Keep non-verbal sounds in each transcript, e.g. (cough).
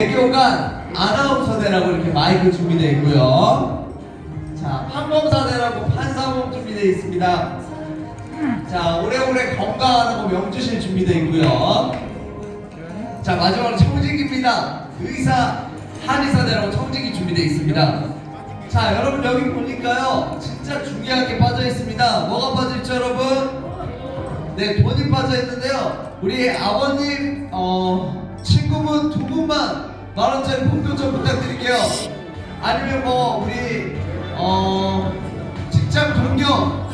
대교관 아나운서대라고 이렇게 마이크 준비되어 있고요. 자, 판검사대라고 판사봉 준비되어 있습니다. 자, 오래오래 건강하라고 명주실 준비되어 있고요. 자, 마지막으로 청직입니다. 의사 한의사대라고 청직이 준비되어 있습니다. 자, 여러분 여기 보니까요. 진짜 중요한 게 빠져 있습니다. 뭐가 빠져 있죠, 여러분? 네, 돈이 빠져 있는데요. 우리 아버님, 어, 친구분 두 분만 만 원짜리 봉투 좀 부탁드릴게요. 아니면 뭐 우리 어, 직장 동료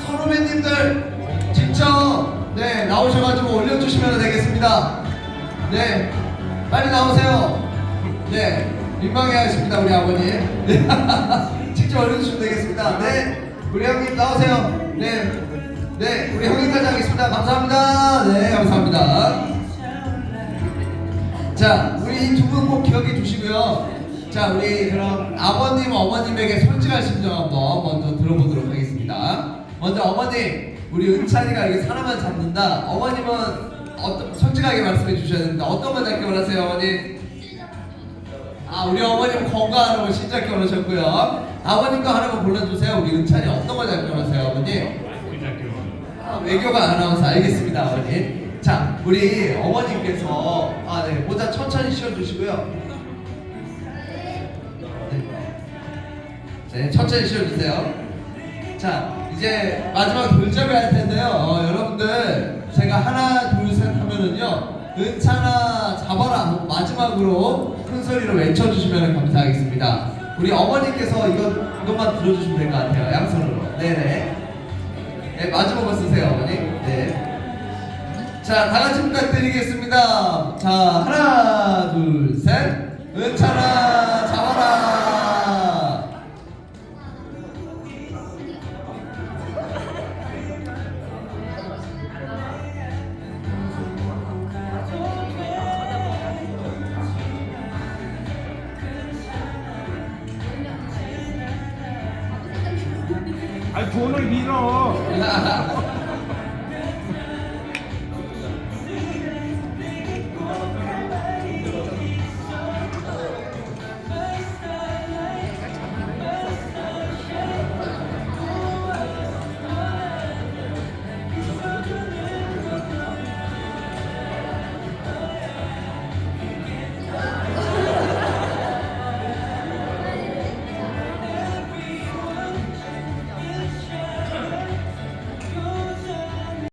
선후배님들 직접 네 나오셔가지고 올려주시면 되겠습니다. 네, 빨리 나오세요. 네, 민망해하십니다 우리 아버님. 네, (laughs) 직접 올려주시면 되겠습니다. 네, 우리 형님 나오세요. 네, 네, 우리 형님까지 하겠습니다. 감사합니다. 네, 감사합니다. 자, 이 두 분 꼭 기억해 주시고요. 자, 우리 그럼 아버님, 어머님에게 솔직한 심정 한번 먼저 들어보도록 하겠습니다. 먼저 어머님, 우리 은찬이가 이렇게 사람을 잡는다. 어머님은 어떤, 솔직하게 말씀해 주셔야 됩니다. 어떤 걸 잡기 원하세요, 어머님? 아, 우리 어머님 건강하는 거 진짜 결혼하셨고요. 아버님도 하나만 골라주세요. 우리 은찬이 어떤 걸 잡기 원하세요, 어머님? 아, 외교가 아나운서 알겠습니다, 어머님. 자, 우리 어머님께서 아, 네, 모자 천천히 씌워주시고요. 네. 네, 천천히 씌워주세요. 자, 이제 마지막 돌잡이 할 텐데요. 어, 여러분들 제가 하나, 둘, 셋 하면은요. 은찬아 잡아라 마지막으로 큰 소리로 외쳐주시면 감사하겠습니다. 우리 어머니께서 이거, 이것만 들어주시면 될 것 같아요. 양손으로. 네네. 네, 마지막으로 쓰세요, 어머니. 네. 자, 다 같이 부탁드리겠습니다. 자, 하나, 둘, 셋. 은찬아, 잡아라. 아니 돈을 밀어. (laughs)